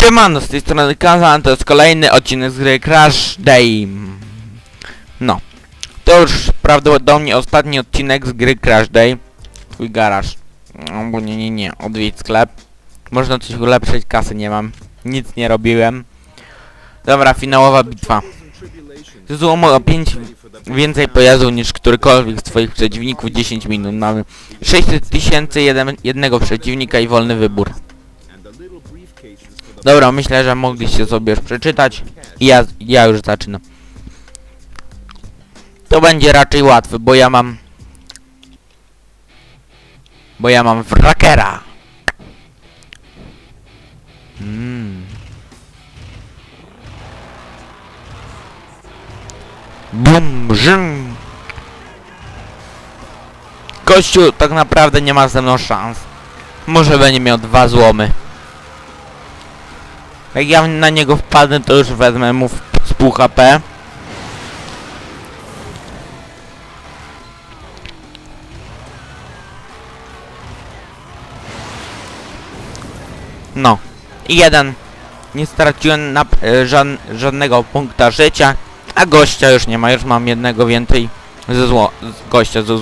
Siemano, z tej strony Kazan, to jest kolejny odcinek z gry Crash Day. No. To już prawdopodobnie ostatni odcinek z gry Crash Day. Twój garaż. No, bo nie, nie, nie. Odwiedź sklep. Można coś ulepszyć, kasy nie mam. Nic nie robiłem. Dobra, finałowa bitwa. Złomo o 5 więcej pojazdów niż którykolwiek z twoich przeciwników 10 minut. Mamy 600 tysięcy jednego przeciwnika i wolny wybór. Dobra, myślę, że mogliście sobie już przeczytać. I ja, ja już zaczynam. To będzie raczej łatwy, bo ja mam... Bo ja mam wrakera. Mm. Bum, żym. Kościół tak naprawdę nie ma ze mną szans. Może będzie miał dwa złomy. Jak ja na niego wpadnę, to już wezmę mu z pół HP. No. Jeden. Nie straciłem na, e, żadnego punkta życia, a gościa już nie ma. Już mam jednego więcej ze zło, gościa ze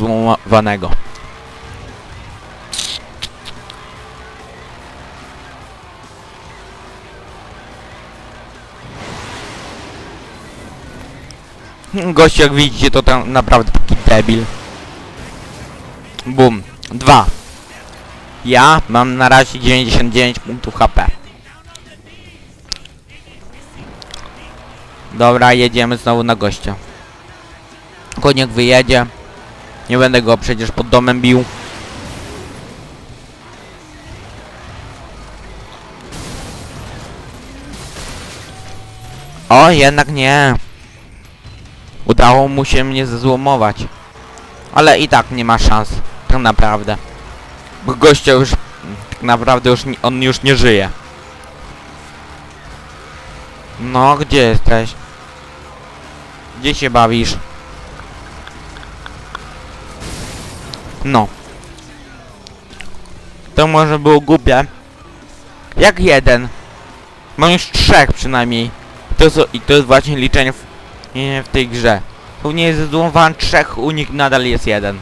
Gość jak widzicie to tam naprawdę taki debil. Bum. Dwa. Ja mam na razie 99 punktów HP. Dobra, jedziemy znowu na gościa. Koniek wyjedzie. Nie będę go przecież pod domem bił. O, jednak nie. Udało mu się mnie zezłomować. Ale i tak nie ma szans. Tak naprawdę. Bo gościa już... Tak naprawdę już... On już nie żyje. No, gdzie jesteś? Gdzie się bawisz? No. To może było głupie. Jak jeden? Mam już trzech przynajmniej. To I to jest właśnie liczenie w, nie, w tej grze. Tu nie jest złamowany trzech, u nich nadal jest jeden.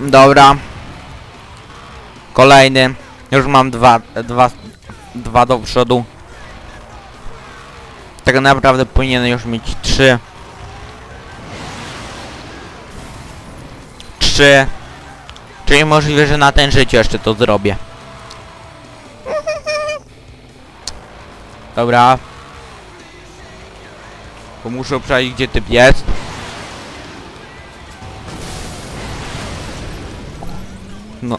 Dobra. Kolejny. Już mam dwa, dwa, dwa do przodu. Tak naprawdę powinienem już mieć trzy. Trzy. Czyli możliwe, że na ten życie jeszcze to zrobię. Dobra. Bo muszę przejść gdzie typ jest. No.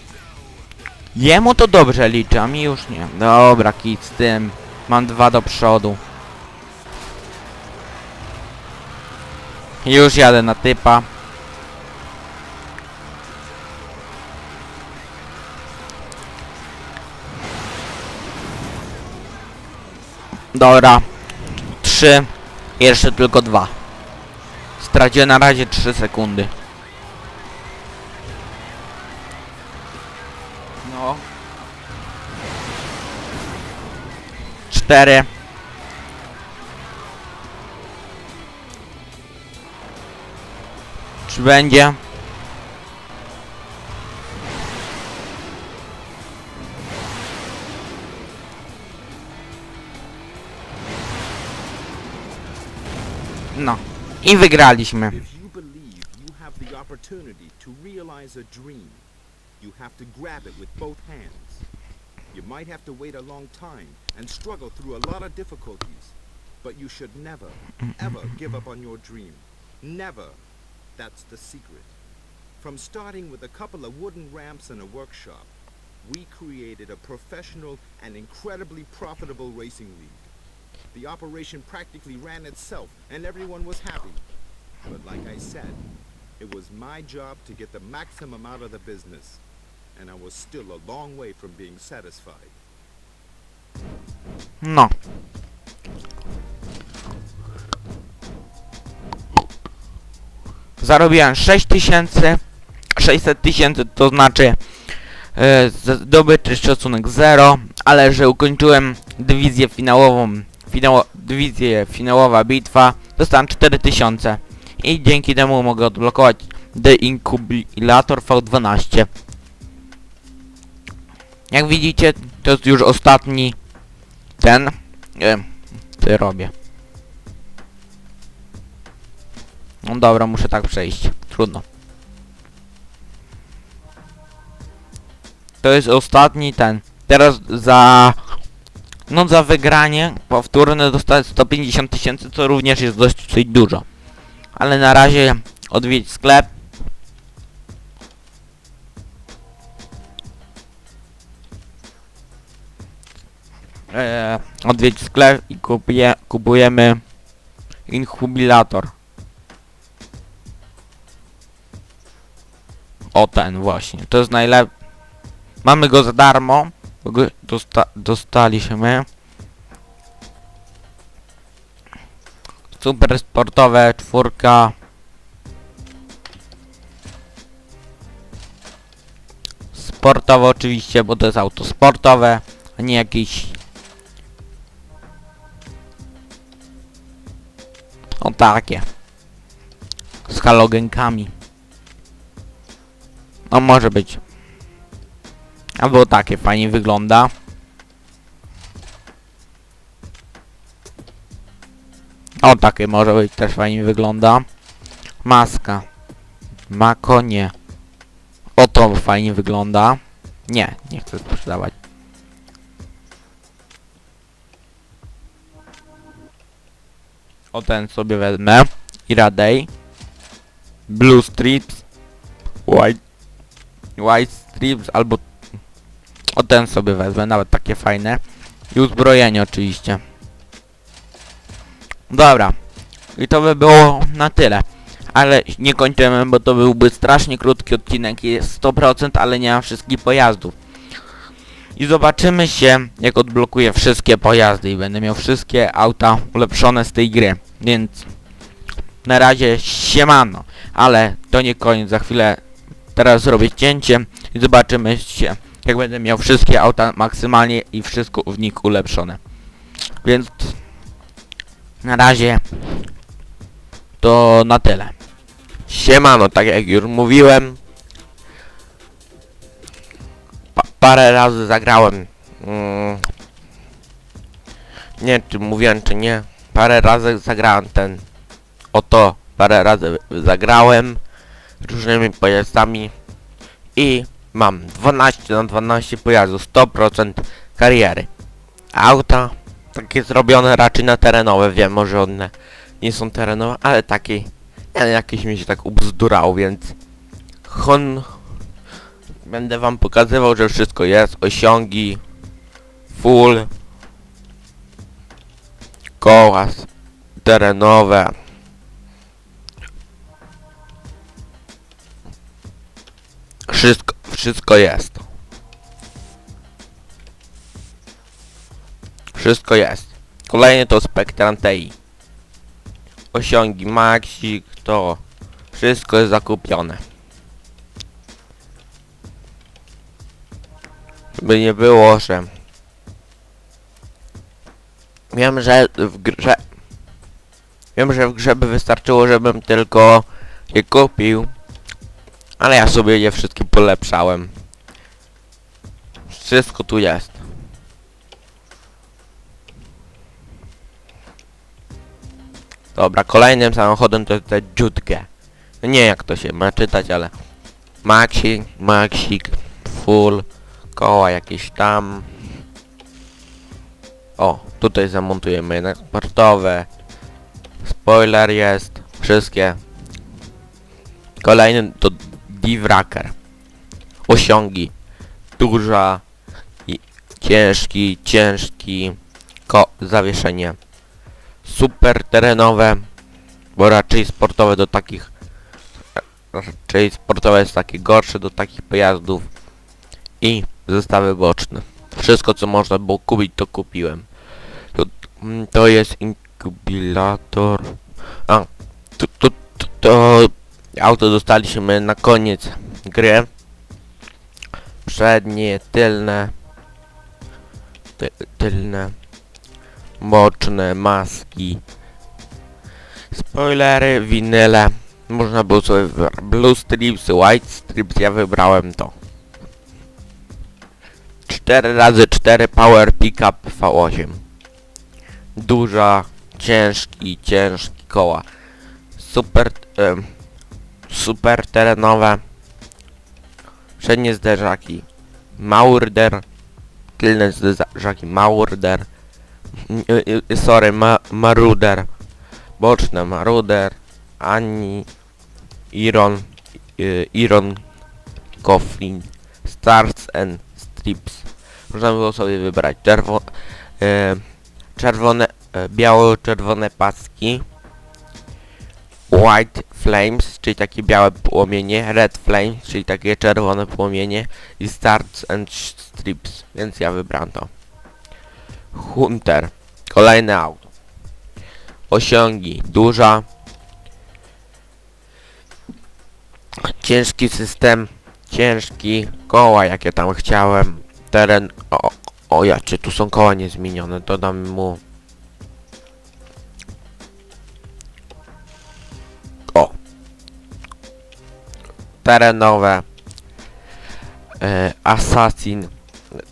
Jemu to dobrze liczy, a mi już nie. Dobra, kit z tym. Mam dwa do przodu. Już jadę na typa. Dobra. Trzy. Jeszcze tylko dwa. Straciłem na razie 3 sekundy. No. Cztery. Czy będzie? Both hands. You might have to wait a long time and struggle through a lot of difficulties, but you should never, ever give up on your dream. Never. That's the secret. From starting with a couple of wooden ramps and a workshop, we created a professional and incredibly profitable racing league. The operation practically ran itself, and everyone was happy. But like I said, it was my job to get the maximum out of the business, and I was still a long way from being satisfied. No. Zarobiłem 6 tysięcy 600 tysięcy, to znaczy e, zdobyczy szacunek 0, ale że ukończyłem dywizję finałową, finało, dywizję finałowa bitwa, dostałem 4000 i dzięki temu mogę odblokować Deinkubilator V12. Jak widzicie, to jest już ostatni ten, e, co robię. No dobra, muszę tak przejść. Trudno. To jest ostatni ten. Teraz za... No za wygranie powtórne dostać 150 tysięcy, co również jest dość dużo. Ale na razie odwiedź sklep. Eee, odwiedź sklep i kupuje, kupujemy inhubilator. O ten właśnie. To jest najlepszy. Mamy go za darmo. Dosta dostaliśmy. Super sportowe, czwórka. Sportowe oczywiście, bo to jest auto sportowe, a nie jakiś... O takie. Z halogenkami. No może być. Albo takie fajnie wygląda. O takie może być też fajnie wygląda. Maska. Mako nie. O to fajnie wygląda. Nie, nie chcę sprzedawać. O ten sobie wezmę. Iradej. Blue strips. White White Strips albo o ten sobie wezmę, nawet takie fajne. I uzbrojenie oczywiście. Dobra. I to by było na tyle. Ale nie kończymy, bo to byłby strasznie krótki odcinek. Jest 100%, ale nie mam wszystkich pojazdów. I zobaczymy się, jak odblokuję wszystkie pojazdy i będę miał wszystkie auta ulepszone z tej gry. Więc na razie siemano. Ale to nie koniec, za chwilę teraz zrobię cięcie i zobaczymy się, jak będę miał wszystkie auta maksymalnie i wszystko w nich ulepszone. Więc na razie to na tyle. Siemano, tak jak już mówiłem. Pa parę razy zagrałem. Mm, nie czy mówiłem czy nie. Parę razy zagrałem ten. Oto parę razy zagrałem różnymi pojazdami i mam 12 na 12 pojazdów, 100% kariery. Auta takie zrobione raczej na terenowe, wiem, może one nie są terenowe, ale takie ale jakieś mi się tak ubzdurało, więc hon... Będę wam pokazywał, że wszystko jest, osiągi, full, koła terenowe. Wszystko, wszystko jest. Wszystko jest. Kolejny to Spectran TI osiągi Maxik, to wszystko jest zakupione. By nie było, że wiem, że w grze wiem, że w grze by wystarczyło, żebym tylko je kupił, ale ja sobie je wszystkie polepszałem. Wszystko tu jest. Dobra, kolejnym samochodem to jest ta Jutkę. No Nie jak to się ma czytać, ale... Maxik, Maxik, full, koła jakieś tam. O, tutaj zamontujemy jednak sportowe. Spoiler jest, wszystkie. Kolejny to Divracker. Osiągi. Duża i ciężki, ciężki. Ko zawieszenie super terenowe, bo raczej sportowe do takich raczej sportowe jest takie gorsze do takich pojazdów i zestawy boczne. Wszystko co można było kupić to kupiłem. To, mm, to jest inkubilator. A, to, to, to, to auto dostaliśmy na koniec gry. przednie, tylne, ty, tylne, boczne, maski, spoilery, winyle. Można było sobie blue strips, white strips, ja wybrałem to. 4 razy 4 power pickup V8. Duża, ciężki, ciężki koła. Super, em, super terenowe. Przednie zderzaki. Maurder. Tylne zderzaki. Maurder. Mm, y, y, Sorry, ma, Maruder. Boczne Maruder. Ani. Iron. y, Iron. Coffin. Stars and Strips. Można było sobie wybrać czerwo, czerwone, biało-czerwone paski. White Flames, czyli takie białe płomienie, Red Flames, czyli takie czerwone płomienie i Stars and Strips, więc ja wybrałem to. Hunter, kolejne auto. Osiągi, duża. Ciężki system, ciężki, koła jakie tam chciałem, teren, o, o ja, czy tu są koła niezmienione, dodam mu Terenowe. E, assassin.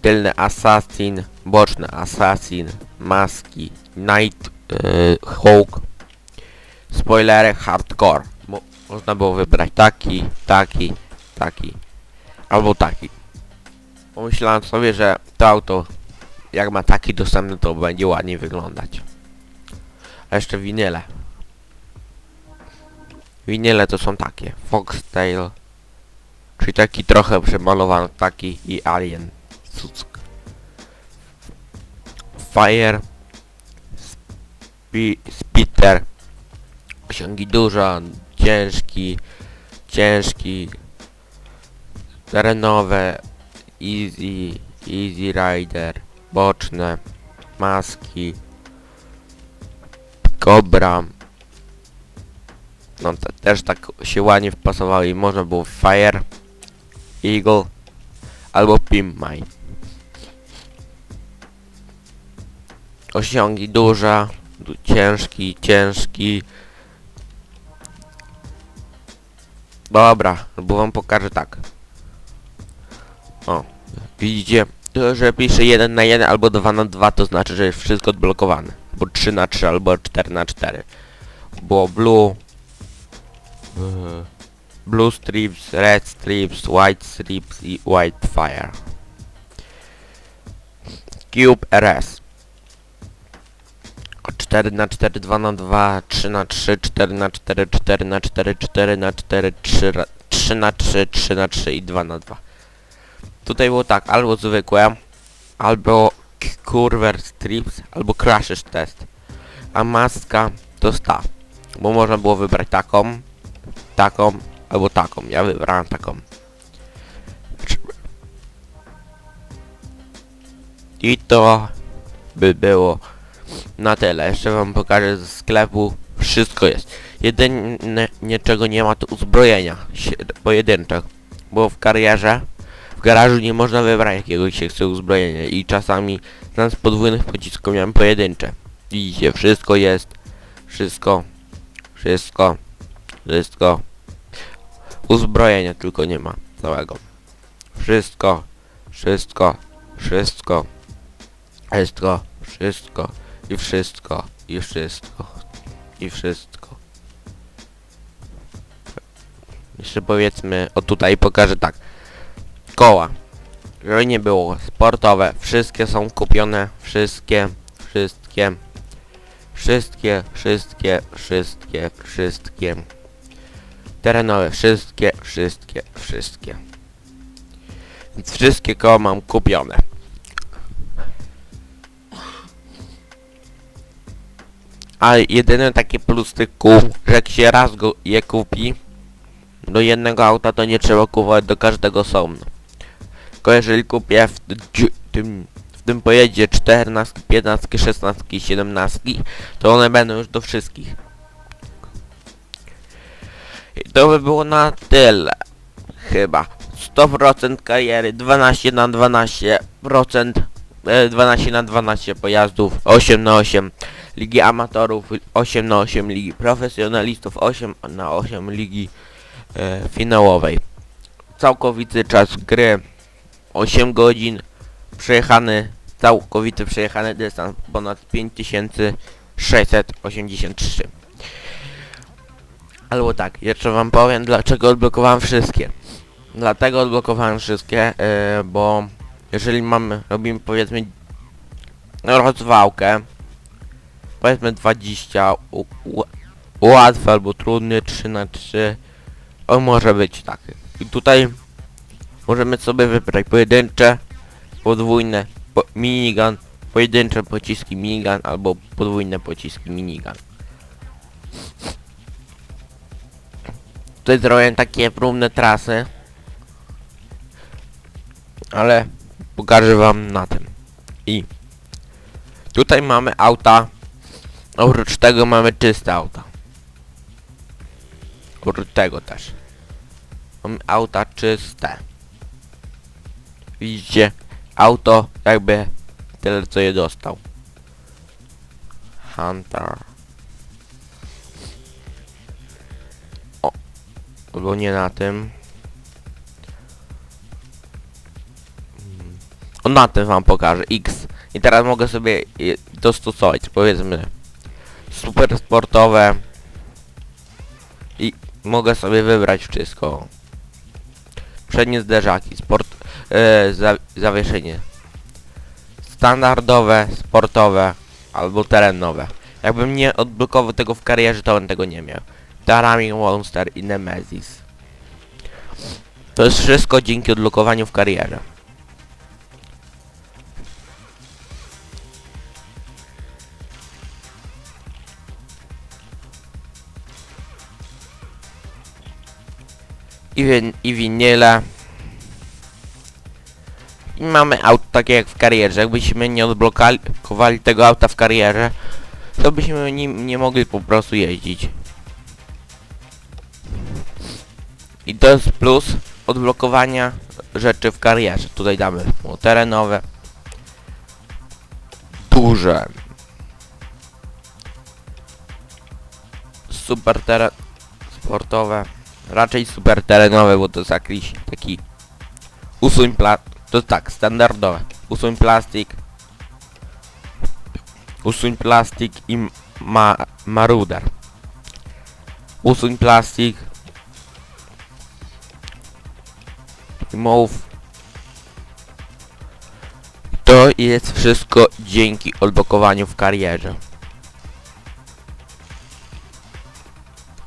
Tylny assassin. Boczny assassin. Maski. Night e, Hawk. Spoilery hardcore. Mo można było wybrać taki, taki, taki. Albo taki. Pomyślałem sobie, że to auto jak ma taki dostępny to będzie ładniej wyglądać. A jeszcze winyle. Winyle to są takie. Foxtail. Czyli taki trochę przemalowany taki i Alien. Cuck. Fire. Spi Spitter. Osiągi dużo. Ciężki. Ciężki. Terenowe. Easy. Easy Rider. Boczne. Maski. Cobra. No te, też tak się ładnie wpasowały i można było Fire, Eagle albo Pim Mine. Osiągi duża, du ciężki, ciężki. Dobra, bo wam pokażę tak. O, widzicie, to, że pisze 1 na 1 albo 2 na 2 to znaczy, że jest wszystko odblokowane. Albo 3 na 3 albo 4 na 4 Było blue, Blue strips, red strips, white strips i white fire. Cube RS. 4 na 4 2 na 2 3 na 3 4 na 4 4 na 4 4 na 4 3 ra- 3 na 3 3 na 3 i 2 na 2. Tutaj było tak, albo zwykłe, albo curver strips, albo crashes test. A maska to ta. Bo można było wybrać taką, taką albo taką. Ja wybrałem taką. I to by było na tyle. Jeszcze wam pokażę ze sklepu. Wszystko jest. Jedyne czego nie ma to uzbrojenia pojedyncze. Bo w karierze w garażu nie można wybrać jakiegoś się chce uzbrojenia i czasami zamiast podwójnych pocisków miałem pojedyncze. Widzicie, wszystko jest. Wszystko. Wszystko. Wszystko. Uzbrojenia tylko nie ma całego. Wszystko. Wszystko. Wszystko. Wszystko. Wszystko. I wszystko. I wszystko. I wszystko. Jeszcze powiedzmy, o tutaj pokażę tak. Koła. Żeby nie było sportowe. Wszystkie są kupione. Wszystkie. Wszystkie. Wszystkie, wszystkie, wszystkie, wszystkie. Terenowe, wszystkie, wszystkie, wszystkie. Więc wszystkie koła mam kupione. A jedyny taki plus tych kół, że jak się raz go je kupi do jednego auta, to nie trzeba kupować do każdego osobno. Tylko jeżeli kupię w tym, w tym pojedzie 14, 15, 16 i 17, to one będą już do wszystkich. I to by było na tyle. Chyba. 100% kariery, 12 na 12%, e, 12 na 12 pojazdów, 8 na 8 ligi amatorów, 8 na 8 ligi profesjonalistów, 8 na 8 ligi e, finałowej. Całkowity czas gry 8 godzin, przejechany, całkowity przejechany dystans ponad 5683. Albo tak, jeszcze wam powiem dlaczego odblokowałem wszystkie. Dlatego odblokowałem wszystkie, yy, bo jeżeli mamy, robimy powiedzmy rozwałkę, powiedzmy 20, u, u, łatwy albo trudny, 3 na 3 on może być taki. I tutaj możemy sobie wybrać pojedyncze, podwójne, po, minigun, pojedyncze pociski minigun albo podwójne pociski minigun. Tutaj zrobiłem takie próbne trasy. Ale pokażę wam na tym. I tutaj mamy auta. Oprócz tego mamy czyste auta. Oprócz tego też. Mamy auta czyste. Widzicie? Auto jakby tyle co je dostał. Hunter. Albo nie na tym. O na tym wam pokażę. X. I teraz mogę sobie dostosować. Powiedzmy. Super sportowe. I mogę sobie wybrać wszystko. Przednie zderzaki. Sport. Za, zawieszenie. Standardowe, sportowe. Albo terenowe. Jakbym nie odblokował tego w karierze, to bym tego nie miał. Darami Monster i Nemesis. To jest wszystko dzięki odblokowaniu w karierze. I, win i winyle. I mamy aut takie jak w karierze. Jakbyśmy nie odblokowali tego auta w karierze, to byśmy nim nie mogli po prostu jeździć. I to jest plus odblokowania rzeczy w karierze. Tutaj damy mu terenowe. Duże. Super teren... Sportowe. Raczej super terenowe, bo to jest jakiś taki... Usuń pla... To tak, standardowe. Usuń plastik. Usuń plastik i ma... Maruder. Usuń plastik. Move. To jest wszystko dzięki odblokowaniu w karierze.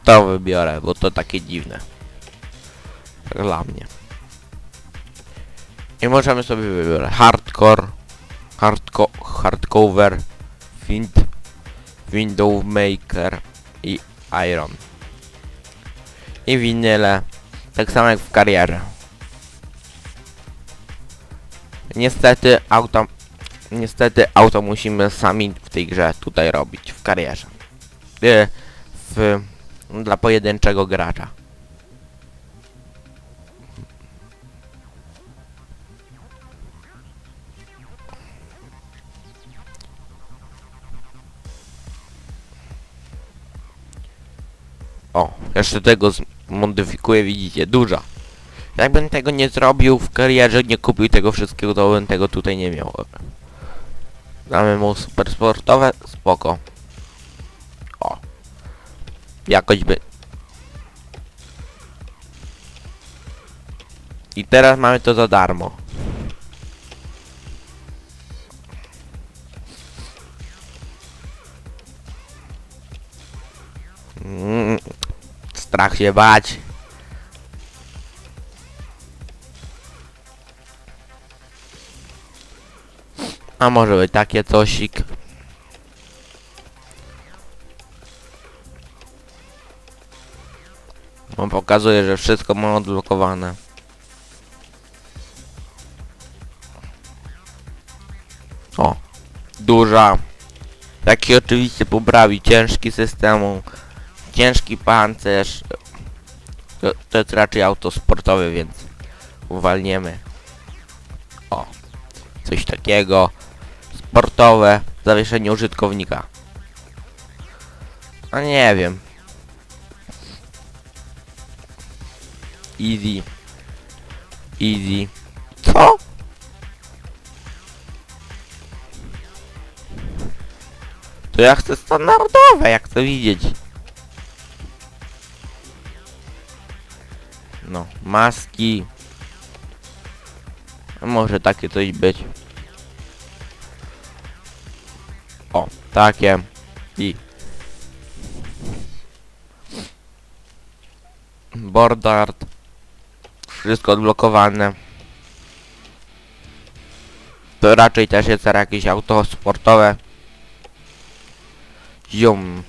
To wybiorę, bo to takie dziwne. Dla mnie. I możemy sobie wybrać hardcore, hardco hardcover, wind, window maker i iron. I winyle, tak samo jak w karierze. Niestety auto niestety auto musimy sami w tej grze tutaj robić w karierze. Y, w dla pojedynczego gracza. O, jeszcze tego zmodyfikuję, widzicie, duża. Jakbym tego nie zrobił w karierze, nie kupił tego wszystkiego, to bym tego tutaj nie miał. Damy mu super sportowe, spoko. O. Jakoś by... I teraz mamy to za darmo. Mm, strach się bać. A może być takie cosik. On pokazuje, że wszystko ma odblokowane. O, duża. Taki oczywiście poprawi ciężki systemu, ciężki pancerz. To, to jest raczej auto sportowe, więc uwalniemy. O, coś takiego. Sportowe, zawieszenie użytkownika. A nie wiem. Easy. Easy. Co? To ja chcę standardowe, jak chcę widzieć. No, maski. Może takie coś być. Takie. I. Board art. Wszystko odblokowane. To raczej też jest jakieś auto sportowe. Zium.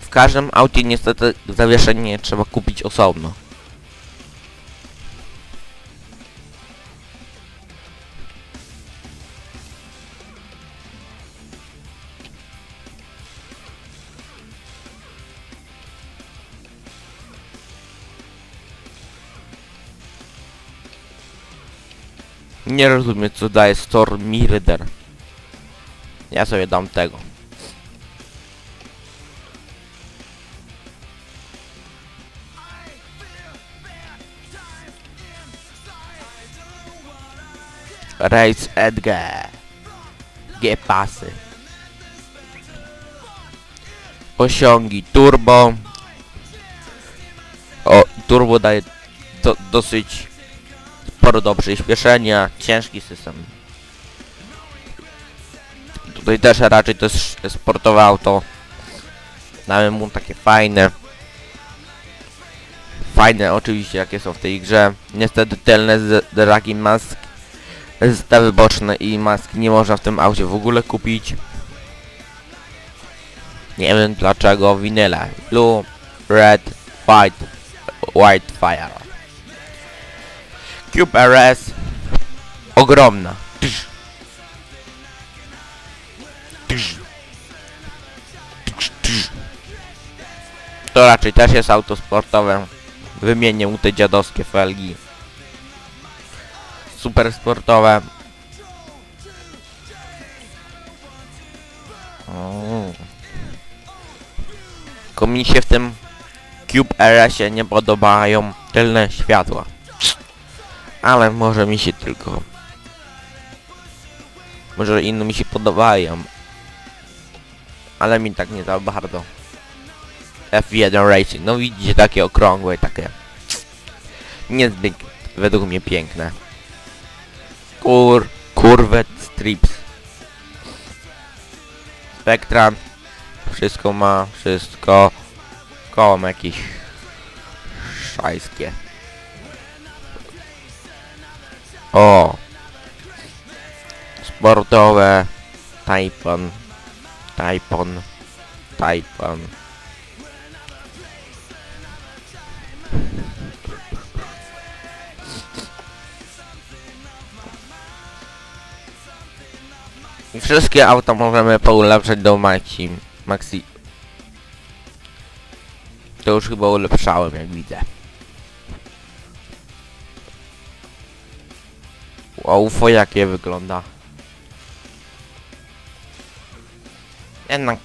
W każdym aucie niestety zawieszenie trzeba kupić osobno. Nie rozumiem co daje Storm Mirror. Ja sobie dam tego. Race Edgar. G-pasy. Osiągi turbo. O, turbo daje do, dosyć sporo do przyspieszenia. Ciężki system. Tutaj też raczej to jest sportowe auto. Damy mu takie fajne. Fajne oczywiście jakie są w tej grze. Niestety tylne zderaki mask. Zestawy boczne i maski nie można w tym aucie w ogóle kupić. Nie wiem dlaczego winyle. Blue, red, white, white fire. Cube RS. Ogromna. To raczej też jest auto sportowe. Wymienię mu te dziadowskie felgi. Super sportowe. Mi się w tym Cube RS-ie nie podobają tylne światła. Ale może mi się tylko... Może innym mi się podobają. Ale mi tak nie za bardzo. F1 Racing. No widzicie, takie okrągłe, takie... Niezbyt według mnie piękne. Kur... Curvette Strips. Spectra. Wszystko ma, wszystko. Koło ma jakieś... Szajskie. O! Sportowe. Taipon. Taipon. I wszystkie auta możemy poulepszać do maxi. Maxi. To już chyba ulepszałem jak widzę. Wow, UFO jakie wygląda. Jednak.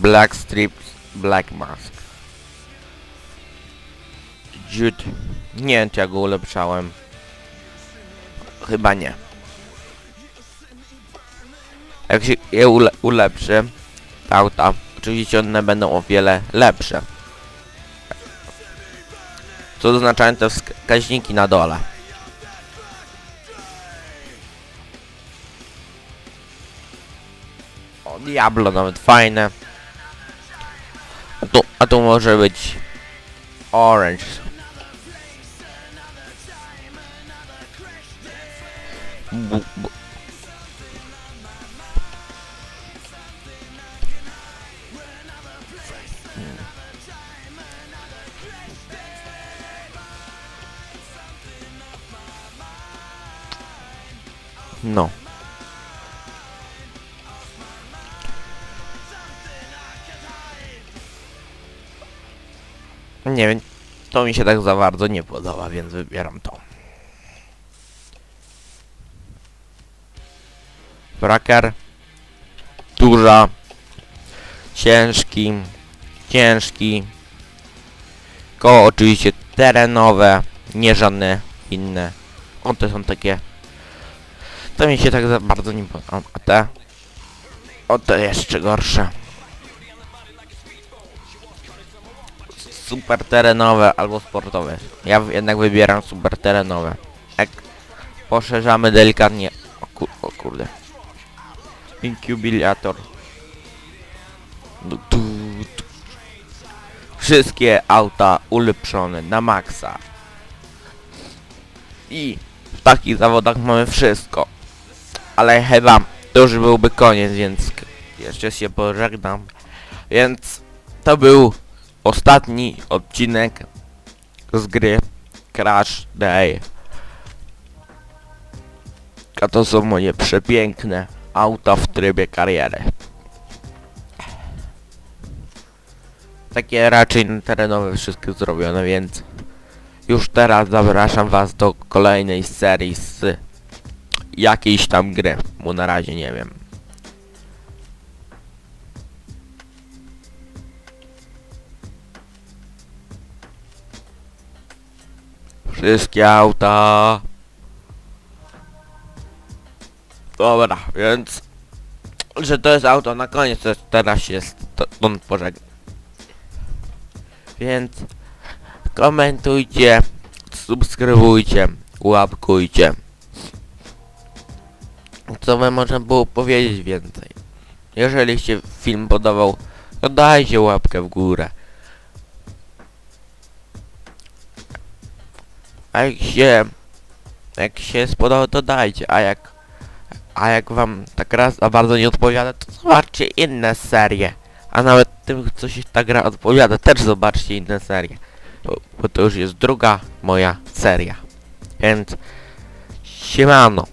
Black strips, black mask. Jude. Nie wiem czy ja go ulepszałem. Chyba nie. Jak się je ule ulepszy, oczywiście one będą o wiele lepsze. Co oznaczają te wskaźniki na dole. Diablo nawet fajne. A tu, a tu może być Orange. Bu, bu. No. Nie wiem, to mi się tak za bardzo nie podoba, więc wybieram to. Braker. Duża. Ciężki. Ciężki. Koło oczywiście terenowe, nie żadne inne. O, te są takie... To mi się tak za bardzo nie podoba. A te? O, te jeszcze gorsze. Super terenowe albo sportowe. Ja jednak wybieram super terenowe. Jak poszerzamy delikatnie... O, o kurde. Inkubilator. Wszystkie auta ulepszone na maksa. I w takich zawodach mamy wszystko. Ale chyba to już byłby koniec, więc jeszcze się pożegnam. Więc to był ostatni odcinek z gry Crash Day. A to są moje przepiękne auta w trybie kariery. Takie raczej terenowe wszystkie zrobione, więc już teraz zapraszam was do kolejnej serii z jakiejś tam gry, bo na razie nie wiem. Wszystkie auta. Dobra, więc że to jest auto na koniec, to teraz jest to pożegnam. Więc komentujcie, subskrybujcie, łapkujcie. Co wam można było powiedzieć więcej? Jeżeli się film podobał, to dajcie łapkę w górę. A jak się... Jak się spodobał, to dajcie, a jak... A jak wam tak raz za bardzo nie odpowiada, to zobaczcie inne serie. A nawet tym, co się ta gra odpowiada, też zobaczcie inne serie. Bo, bo to już jest druga moja seria. Więc... Siemano.